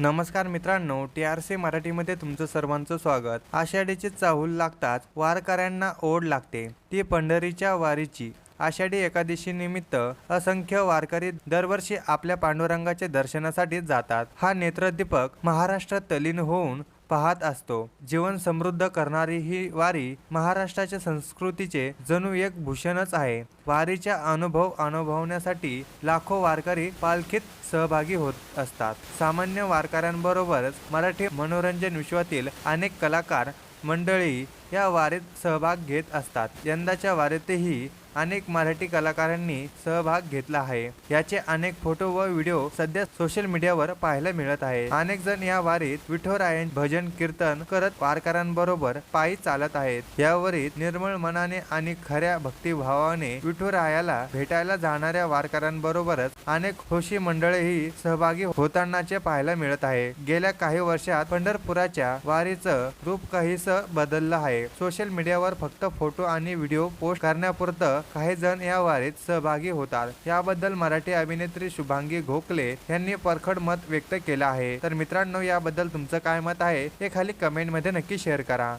नमस्कार मित्रांनो T R C मराठीमध्ये तुमचं सर्वांचं स्वागत. आषाढीची चाहूल लागताच वारकऱ्यांना ओढ लागते. ती पंढरीच्या वारीची. आषाढी एकादशी निमित्त असंख्य वारकरी दरवर्षी आपल्या पांडुरंगाच्या दर्शनासाठी जातात. हा नेत्रदीपक महाराष्ट्रात तलीन होऊन पाहत असतो. जीवन समृद्ध करणारी ही वारी महाराष्ट्राच्या संस्कृतीचे जणू एक भूषणच आहे. वारीचा अनुभव अनुभवण्यासाठी लाखो वारकरी पालखीत सहभागी होत असतात. सामान्य वारकऱ्यांबरोबरच मराठी मनोरंजन विश्वातील अनेक कलाकार मंडळी या वारीत सहभाग घेत असतात. यंदाच्या वारीतही अनेक मराठी कलाकारांनी सहभाग घेतला आहे. याचे अनेक फोटो व व्हिडिओ सध्या सोशल मीडियावर पाहायला मिळत आहे. अनेक जण या वारीत विठोरायन भजन कीर्तन करत वारकऱ्यांबरोबर पायी चालत आहेत. या वारीत निर्मळ मनाने आणि खऱ्या भक्तिभावाने विठोरायाला भेटायला जाणाऱ्या वारकऱ्यांबरोबरच अनेक खुशी मंडळीही सहभागी होतानाचे पाहायला मिळत आहे. गेल्या काही वर्षात पंढरपुराच्या वारीचं रूप काहीस बदललं आहे. सोशल मीडियावर फक्त फोटो आणि व्हिडिओ पोस्ट करण्यापुरतं काही जण या वारीत सहभागी होतात. याबद्दल मराठी अभिनेत्री शुभांगी घोकले यांनी परखड मत व्यक्त केलं आहे. तर मित्रांनो याबद्दल तुमचं काय मत आहे हे खाली कमेंटमध्ये नक्की शेअर करा.